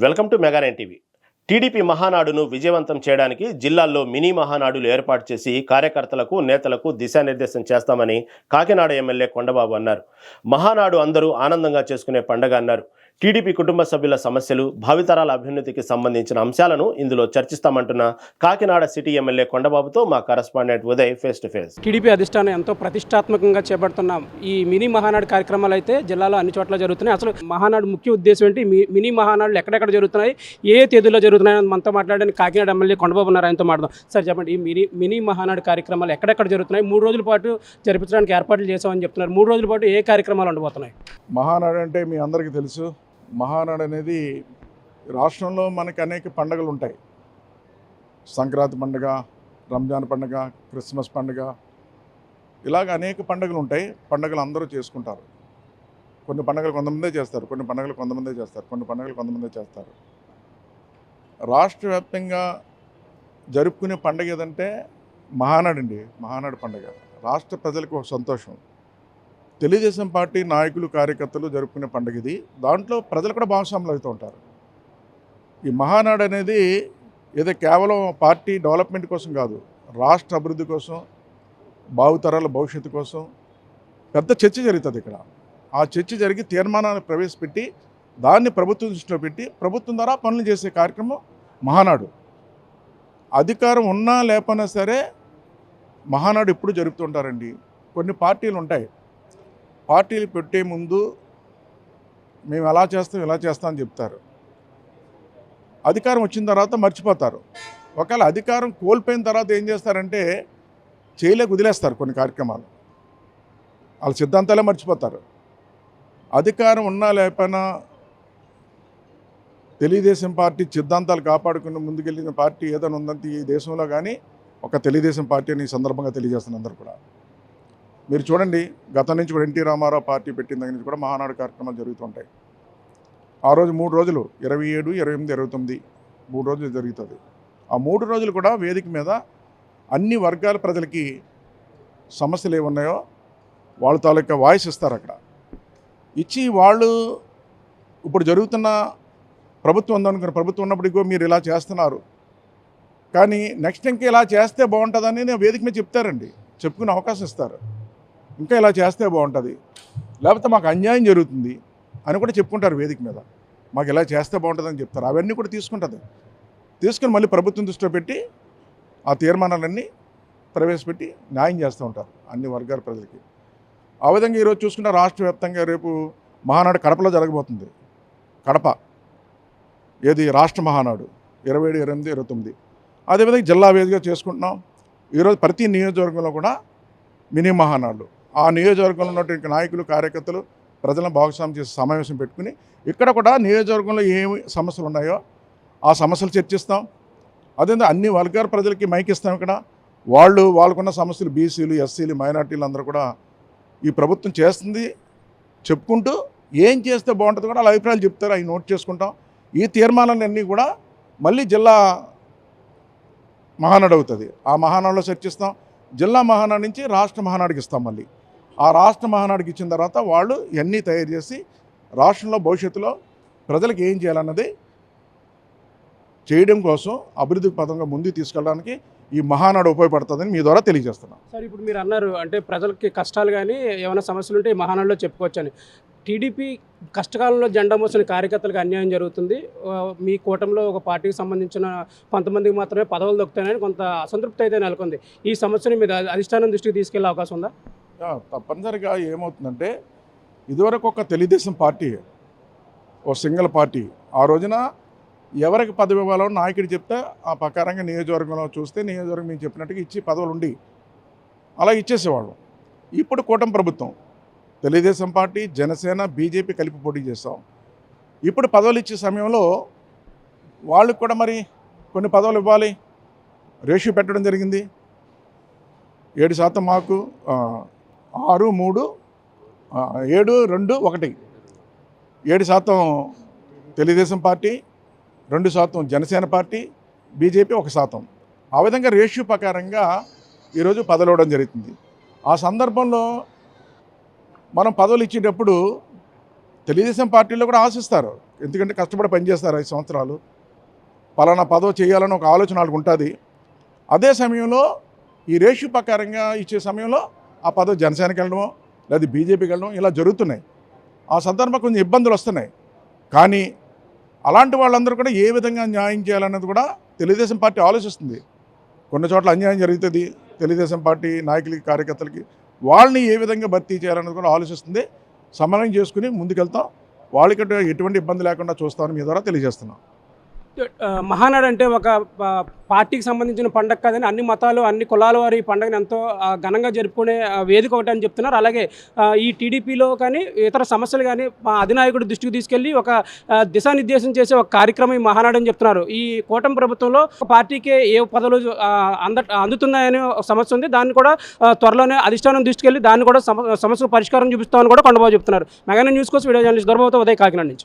Welcome to Meganine TV. TDP మహానాడును విజయవంతం చేయడానికి జిల్లాల్లో మినీ మహానాడులు ఏర్పాటు చేసి కార్యకర్తలకు నేతలకు దిశానిర్దేశం చేస్తామని కాకినాడ ఎమ్మెల్యే కొండబాబు అన్నారు. మహానాడు అందరూ ఆనందంగా చేసుకునే పండగ అన్నారు. టీడీపీ కుటుంబ సభ్యుల సమస్యలు భావితరాల అభ్యున్నతికి సంబంధించిన అంశాలను ఇందులో చర్చిస్తామంటున్న కాకినాడ సిటీ ఎమ్మెల్యే కొండబాబుతో మా correspondent Uday face to face TDP అధిష్టానం ఎంతో ప్రతిష్టాత్మకంగా చేపడుతున్న. ఈ మినీ మహానాడు కార్యక్రమాలు అయితే జిల్లాలో అన్ని చోట్ల జరుగుతున్నాయి. అసలు మహానాడు ముఖ్య ఉద్దేశం ఏంటి? మీ- మినీ మహానాడులు ఎక్కడెక్కడ జరుగుతున్నాయి? ఏ ఏ తేదీల్లో జరుగుతున్నాయి? అని మనతో మాట్లాడడానికి కాకినాడ ఎమ్మెల్యే కొండబాబు ఉన్నారు. ఆయనతో మాట్లాడదాం. సార్ చెప్పండి. ఈ మినీ మినీ మహానాడు కార్యక్రమాలు ఎక్కడెక్కడ జరుగుతున్నాయి? మూడు రోజుల పాటు జరిపించడానికి ఏర్పాట్లు చేశామని చెప్తున్నారు. మూడు రోజుల పాటు ఏ కార్యక్రమాలు ఉండబోతున్నాయి? మహానాడు అంటే మీ అందరికీ తెలుసు. మహానాడు అనేది రాష్ట్రంలో మనకు అనేక పండుగలు ఉంటాయి. సంక్రాంతి పండుగ రంజాన్ పండుగ క్రిస్మస్ పండుగ ఇలాగ అనేక పండుగలు ఉంటాయి. పండుగలు అందరూ చేసుకుంటారు. కొన్ని పండుగలు కొంతమందే చేస్తారు. కొన్ని పండుగలు కొంతమందే చేస్తారు. కొన్ని పండుగలు కొంతమందే చేస్తారు. రాష్ట్ర వ్యాప్తంగా జరుపుకునే పండుగ ఏదంటే మహానాడు అండి. మహానాడు పండుగ. రాష్ట్ర ప్రజలకు ఒక సంతోషం. తెలుగుదేశం పార్టీ నాయకులు కార్యకర్తలు జరుపుకునే పండుగ ఇది. దాంట్లో ప్రజలు కూడా భాగస్వాములు అవుతూ ఉంటారు. ఈ మహానాడు అనేది ఏదో కేవలం పార్టీ డెవలప్మెంట్ కోసం కాదు రాష్ట్ర అభివృద్ధి కోసం భావితరాల భవిష్యత్తు కోసం పెద్ద చర్చ జరుగుతుంది ఇక్కడ. ఆ చర్చ జరిగి తీర్మానాన్ని ప్రవేశపెట్టి దాన్ని ప్రభుత్వం దృష్టిలో పెట్టి ప్రభుత్వం ద్వారా పనులు చేసే కార్యక్రమం మహానాడు. అధికారం ఉన్నా లేకపోయినా సరే మహానాడు ఎప్పుడు జరుపుతుంటారండి కొన్ని పార్టీలు ఉంటాయి. పార్టీలు పెట్టే ముందు మేము ఎలా చేస్తాం ఎలా చేస్తాం అని చెప్తారు. అధికారం వచ్చిన తర్వాత మర్చిపోతారు. ఒకవేళ అధికారం కోల్పోయిన తర్వాత ఏం చేస్తారంటే చేయలేక వదిలేస్తారు కొన్ని కార్యక్రమాలు. వాళ్ళ సిద్ధాంతాలే మర్చిపోతారు. అధికారం ఉన్నా లేకపోయినా తెలుగుదేశం పార్టీ సిద్ధాంతాలు కాపాడుకుని ముందుకెళ్ళిన పార్టీ ఏదైనా ఉందంటే ఈ దేశంలో కానీ ఒక తెలుగుదేశం పార్టీ అని ఈ సందర్భంగా తెలియజేస్తున్న అందరూ కూడా. మీరు చూడండి గతం నుంచి కూడా ఎన్టీ రామారావు పార్టీ పెట్టిన దగ్గర నుంచి కూడా మహానాడు కార్యక్రమాలు జరుగుతుంటాయి ఆ రోజు మూడు రోజులు ఇరవై ఏడు ఇరవై ఎనిమిది ఇరవై తొమ్మిది మూడు రోజులు జరుగుతుంది. ఆ మూడు రోజులు కూడా వేదిక మీద అన్ని వర్గాల ప్రజలకి సమస్యలు ఏమున్నాయో వాళ్ళ తాలూకా వాయిస్ ఇస్తారు అక్కడ. ఇచ్చి వాళ్ళు ఇప్పుడు జరుగుతున్న ప్రభుత్వం ఉందనుకున్న ప్రభుత్వం ఉన్నప్పుడు ఇగో మీరు ఇలా చేస్తున్నారు. కానీ నెక్స్ట్ ఇంకా ఇలా చేస్తే బాగుంటుందని వేదిక మీద చెప్తారండి. చెప్పుకునే అవకాశం ఇస్తారు. ఇంకా ఇలా చేస్తే బాగుంటుంది. లేకపోతే మాకు అన్యాయం జరుగుతుంది అని కూడా చెప్పుకుంటారు వేదిక మీద. మాకు ఇలా చేస్తే బాగుంటుందని చెప్తారు. అవన్నీ కూడా తీసుకుంటుంది. తీసుకుని మళ్ళీ ప్రభుత్వం దృష్టిలో పెట్టి ఆ తీర్మానాలన్నీ ప్రవేశపెట్టి న్యాయం చేస్తూ ఉంటారు అన్ని వర్గాల ప్రజలకి. ఆ విధంగా ఈరోజు చూసుకుంటే రాష్ట్ర వ్యాప్తంగా రేపు మహానాడు కడపలో జరగబోతుంది. కడప ఏది? రాష్ట్ర మహానాడు ఇరవై ఏడు ఇరవై ఎనిమిది ఇరవై తొమ్మిది. అదేవిధంగా జిల్లా వేదికగా చేసుకుంటున్నాం. ఈరోజు ప్రతి నియోజకవర్గంలో కూడా మినీ మహానాడు ఆ నియోజకవర్గంలో ఉన్నటువంటి నాయకులు కార్యకర్తలు ప్రజలను భాగస్వామ్యం చేసి సమావేశం పెట్టుకుని ఇక్కడ కూడా నియోజకవర్గంలో ఏమి సమస్యలు ఉన్నాయో ఆ సమస్యలు చర్చిస్తాం. అదే అన్ని వర్గాల ప్రజలకి మైకిస్తాం ఇక్కడ. వాళ్ళు వాళ్ళకున్న సమస్యలు బీసీలు ఎస్సీలు మైనార్టీలు అందరూ కూడా ఈ ప్రభుత్వం చేస్తుంది చెప్పుకుంటూ ఏం చేస్తే బాగుంటుంది కూడా వాళ్ళ అభిప్రాయాలు చెప్తారు. అవి నోట్ చేసుకుంటాం. ఈ తీర్మానాలన్నీ కూడా మళ్ళీ జిల్లా మహానాడు అవుతుంది. ఆ మహానాడులో చర్చిస్తాం. జిల్లా మహానాడు నుంచి రాష్ట్ర మహానాడుకి ఇస్తాం మళ్ళీ. ఆ రాష్ట్ర మహానాడుకి ఇచ్చిన తర్వాత వాళ్ళు ఇవన్నీ తయారు చేసి రాష్ట్రంలో భవిష్యత్తులో ప్రజలకు ఏం చేయాలన్నది చేయడం కోసం అభివృద్ధి పదంగా ముందుకు తీసుకెళ్ళడానికి ఈ మహానాడు ఉపయోగపడుతుందని మీ ద్వారా తెలియజేస్తున్నాం. సార్ ఇప్పుడు మీరు అన్నారు అంటే ప్రజలకి కష్టాలు కానీ ఏమైనా సమస్యలు ఉంటే ఈ మహానాడులో చెప్పుకోవచ్చని. టీడీపీ కష్టకాలంలో జెండా మోసిన కార్యకర్తలకు అన్యాయం జరుగుతుంది. మీ కూటమిలో ఒక పార్టీకి సంబంధించిన కొంతమందికి మాత్రమే పదవులు దొక్కుతాయని కొంత అసంతృప్తి అయితే నెలకొంది. ఈ సమస్యని మీద అధిష్టానం దృష్టికి తీసుకెళ్ళే అవకాశం ఉందా? తప్పనిసరిగా ఏమవుతుందంటే ఇదివరకు ఒక తెలుగుదేశం పార్టీ ఓ సింగిల్ పార్టీ ఆ రోజున ఎవరికి పదవి ఇవ్వాలో నాయకుడు చెప్తే ఆ ప్రకారంగా నియోజకవర్గంలో చూస్తే నియోజకవర్గం మేము చెప్పినట్టుగా ఇచ్చి పదవులు ఉండి అలా ఇచ్చేసేవాళ్ళం. ఇప్పుడు కూటమి ప్రభుత్వం తెలుగుదేశం పార్టీ జనసేన బీజేపీ కలిపి పోటీ చేస్తాం. ఇప్పుడు పదవులు ఇచ్చే సమయంలో వాళ్ళకు కూడా మరి కొన్ని పదవులు ఇవ్వాలి. రేషియో పెట్టడం జరిగింది. ఏడు శాతం మాకు ఆరు మూడు ఏడు రెండు ఒకటి. ఏడు శాతం తెలుగుదేశం పార్టీ రెండు శాతం జనసేన పార్టీ బీజేపీ ఒక శాతం. ఆ విధంగా రేషియో ప్రకారంగా ఈరోజు పదలవడం జరుగుతుంది. ఆ సందర్భంలో మనం పదవులు ఇచ్చేటప్పుడు తెలుగుదేశం పార్టీలో కూడా ఆశిస్తారు. ఎందుకంటే కష్టపడి పనిచేస్తారు ఐదు సంవత్సరాలు. పలానా పదవి చేయాలని ఒక ఆలోచన వాళ్ళకు ఉంటుంది. అదే సమయంలో ఈ రేషియో ప్రకారంగా ఇచ్చే సమయంలో ఆ పదవి జనసేనకి వెళ్ళడమో లేదా బీజేపీకి వెళ్ళడం ఇలా జరుగుతున్నాయి. ఆ సందర్భంగా కొంచెం ఇబ్బందులు వస్తున్నాయి. కానీ అలాంటి వాళ్ళందరూ కూడా ఏ విధంగా న్యాయం చేయాలన్నది కూడా తెలుగుదేశం పార్టీ ఆలోచిస్తుంది. కొన్ని చోట్ల అన్యాయం జరుగుతుంది. తెలుగుదేశం పార్టీ నాయకులకి కార్యకర్తలకి వాళ్ళని ఏ విధంగా భర్తీ చేయాలన్నది కూడా ఆలోచిస్తుంది. సమన్వయం చేసుకుని ముందుకెళ్తాం. వాళ్ళకి ఎటువంటి ఇబ్బంది లేకుండా చూస్తామని మీ ద్వారా తెలియజేస్తున్నాం. మహానాడు అంటే ఒక పార్టీకి సంబంధించిన పండగ కాదని అన్ని మతాలు అన్ని కులాల వారి ఈ పండుగను ఎంతో ఘనంగా జరుపుకునే వేదిక ఒకటి అని చెప్తున్నారు. అలాగే ఈ టీడీపీలో కానీ ఇతర సమస్యలు కానీ మా అధినాయకుడి దృష్టికి తీసుకెళ్ళి ఒక దిశానిర్దేశం చేసే ఒక కార్యక్రమం ఈ మహానాడు అని చెప్తున్నారు. ఈ కూటమి ప్రభుత్వంలో పార్టీకే ఏ పదవులు అంద అందుతున్నాయనే ఒక సమస్య ఉంది. దాన్ని కూడా త్వరలోనే అధిష్టానం దృష్టికెళ్ళి దాన్ని కూడా సమ సమస్యకు పరిష్కారం చూపిస్తామని కూడా కొండబాబు చెప్తున్నారు. మెగానే న్యూస్ కోసం వీడియో జర్నలిస్ట్ దొరబాబుతో ఉదయ కాకినాడ నుంచి.